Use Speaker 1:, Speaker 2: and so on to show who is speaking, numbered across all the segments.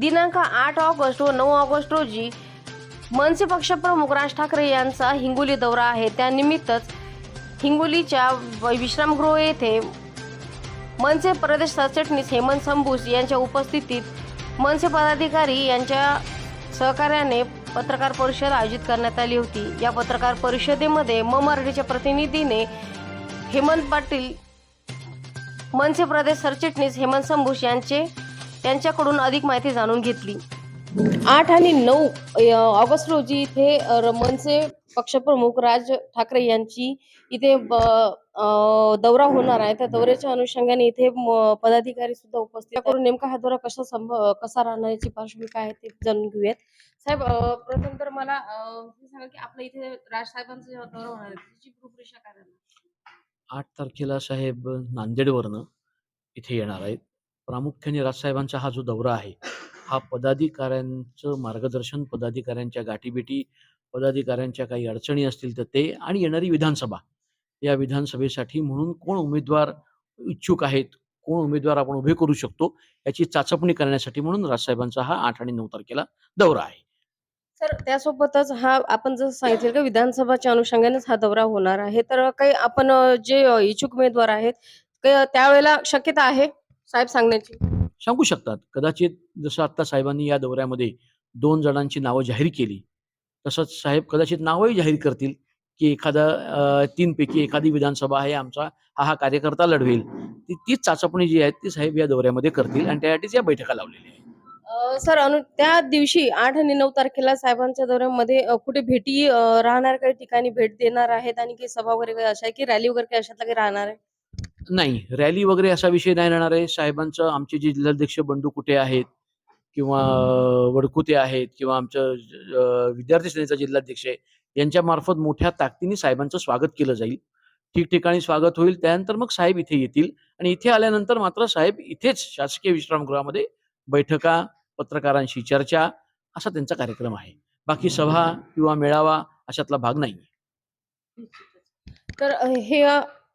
Speaker 1: दिनांक आठ ऑगस्ट व नऊ ऑगस्ट रोजी मनसे पक्षप्रमुख राज ठाकरे यांचा हिंगोली दौरा आहे. त्यानिमित्तच हिंगोलीच्या विश्रामगृह येथे मनसे प्रदेश सरचिटणीस हेमंत संभूस यांच्या उपस्थितीत मनसे पदाधिकारी यांच्या सहकार्याने पत्रकार परिषद आयोजित करण्यात आली होती. या पत्रकार परिषदेमध्ये म मराठीच्या प्रतिनिधीने हेमंत पाटील मनसे प्रदेश सरचिटणीस हेमंत संभूष यांचे त्यांच्याकडून अधिक माहिती जाणून घेतली. आठ आणि नऊ ऑगस्ट रोजी इथे मनसे पक्षप्रमुख राज ठाकरे यांची इथे दौरा होणार आहे. त्या दौऱ्याच्या अनुषंगाने इथे पदाधिकारी सुद्धा उपस्थित आहेत. करून नेमका हा दौरा कसा संभ कसा राहणार याची पार्श्वभूमी काय आहे ते जाणून घेऊयात. साहेब प्रथम तर मला हे सांगा की आपल्या इथे राज साहेबांचा जेव्हा दौरा होणार आहे त्याची रूपरेषा काय राहणार?
Speaker 2: आठ तारखेला साहेब नांदेडवरनं इथे येणार आहेत. प्रामुख्याने राजसाहेबांचा हा जो दौरा आहे हा पदाधिकाऱ्यांचं मार्गदर्शन पदाधिकाऱ्यांच्या गाठीभेटी पदाधिकाऱ्यांच्या काही अडचणी असतील तर ते आणि येणारी विधानसभा. या विधानसभेसाठी म्हणून कोण उमेदवार इच्छुक आहेत कोण उमेदवार आपण उभे करू शकतो याची चाचपणी करण्यासाठी म्हणून राजसाहेबांचा हा आठ आणि नऊ तारखेला दौरा आहे.
Speaker 1: सर त्यासोबतच हा आपण जसं सांगितलं की विधानसभाच्या अनुषंगानेच हा दौरा होणार आहे. तर काही आपण जे इच्छुक उमेदवार आहेत त्यावेळेला शक्यता आहे? साहेब सांगण्याची.
Speaker 2: सांगू शकतात. कदाचित जसं आत्ता साहेबांनी या दौऱ्यामध्ये दोन जणांची नावं जाहीर केली तसंच साहेब कदाचित नावही जाहीर करतील की एखादा तीनपैकी एखादी विधानसभा आहे आमचा हा हा कार्यकर्ता लढवेल. ती तीच चाचपणी जी आहे ती साहेब या दौऱ्यामध्ये करतील आणि त्यासाठीच या बैठका लावलेल्या आहेत.
Speaker 1: सर अनु त्या दिवशी आठ आणि नऊ तारखेला साहेबांच्या दौऱ्यामध्ये कुठे भेटी राहणार काही ठिकाणी भेट देणार आहेत आणि काही सभा वगैरे अशा आहे की रॅली वगैरे काही अशातला काही राहणार आहे?
Speaker 2: नाही. रॅली वगैरे असा विषय नाही राहणार आहे. साहेबांचं आमचे जे जिल्हाध्यक्ष बंडू कुटे आहेत किंवा वडकुते आहेत किंवा आमचं विद्यार्थी सेनेचा जिल्हाध्यक्ष आहे यांच्या मार्फत मोठ्या ताकदीने साहेबांचं स्वागत केलं जाईल. ठिकठिकाणी स्वागत होईल. त्यानंतर मग साहेब इथे येतील आणि इथे आल्यानंतर मात्र साहेब इथेच शासकीय विश्रामगृहामध्ये बैठका पत्रकारांशी चर्चा असा त्यांचा कार्यक्रम आहे. बाकी सभा किंवा मेळावा अशातला भाग नाही
Speaker 1: तर हे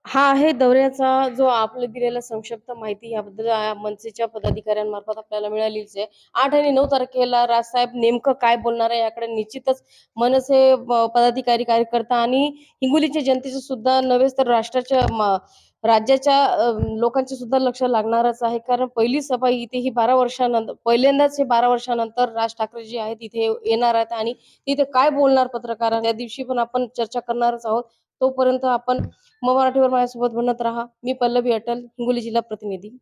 Speaker 1: हा आहे दौऱ्याचा जो आपलं दिलेला संक्षिप्त माहिती याबद्दल मनसेच्या पदाधिकाऱ्यांमार्फत आपल्याला मिळालीच आहे. आठ आणि नऊ तारखेला राजसाहेब नेमकं काय बोलणार आहे याकडे निश्चितच मनसे पदाधिकारी कार्यकर्ता आणि हिंगोलीच्या जनतेचे सुद्धा नव्हेच तर राष्ट्राच्या राज्याच्या लोकांचे सुद्धा लक्ष लागणारच आहे. कारण पहिली सभा इथे ही बारा वर्षानंतर पहिल्यांदाच हे बारा वर्षानंतर राज ठाकरे जे आहेत इथे येणार आहेत आणि तिथे काय बोलणार पत्रकार या दिवशी पण आपण चर्चा करणारच आहोत. तोपर्यंत आपण मराठीवर माझ्यासोबत बनत राहा. मी पल्लवी अटल हिंगोली जिल्हा प्रतिनिधी.